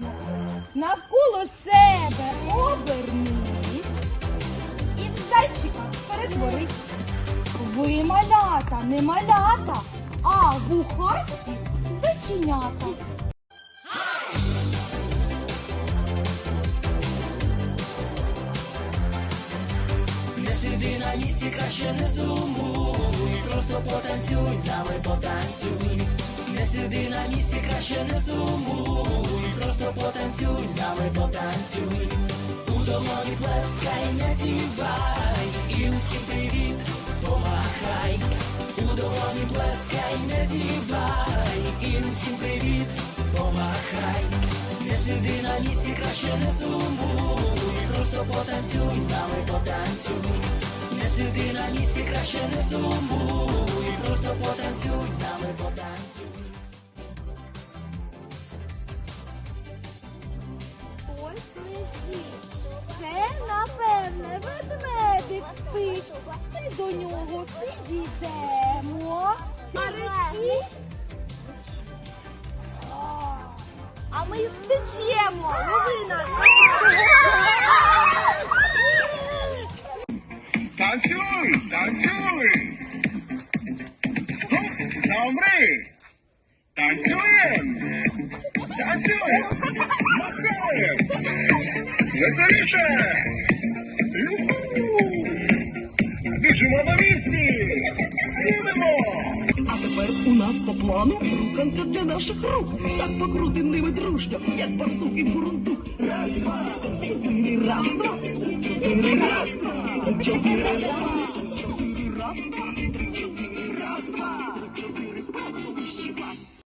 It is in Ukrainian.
наклоніть. Навколо себе оберніть. І в зайчика перетворись. Ви малята, не малята, а вухасті зайченята. Не сиди на місці, краще не сумуй, просто потанцюй, з нами потанцюй. Не сиди на місці, краще не сумуй, просто потанцюй, з нами потанцюй. У долоні плескай, не зівай, і усім привіт, помахай. У долоні плескай, не зівай, і усім привіт, помахай. Не сиди на місці, краще не сумуй, просто потанцюй, з нами потанцюй. Не сиди на місці, краще не сумуй, просто потанцюй, з нами потанцюй. Напевне, ведмедик спить. Ми до нього підійдемо. Речі? А ми втечемо. Лови нас. Танцюй, танцюй! Стоп, замри! Танцюєм! Танцюєм! Махаєм! Веселіше! Місці! Їдемо! А тепер у нас по плану руканка для наших рук. Так покрутим ними дружньо, як барсук і бурундук. Раз, два, чотири, раз, два, чотири, раз, два, чотири, раз, два.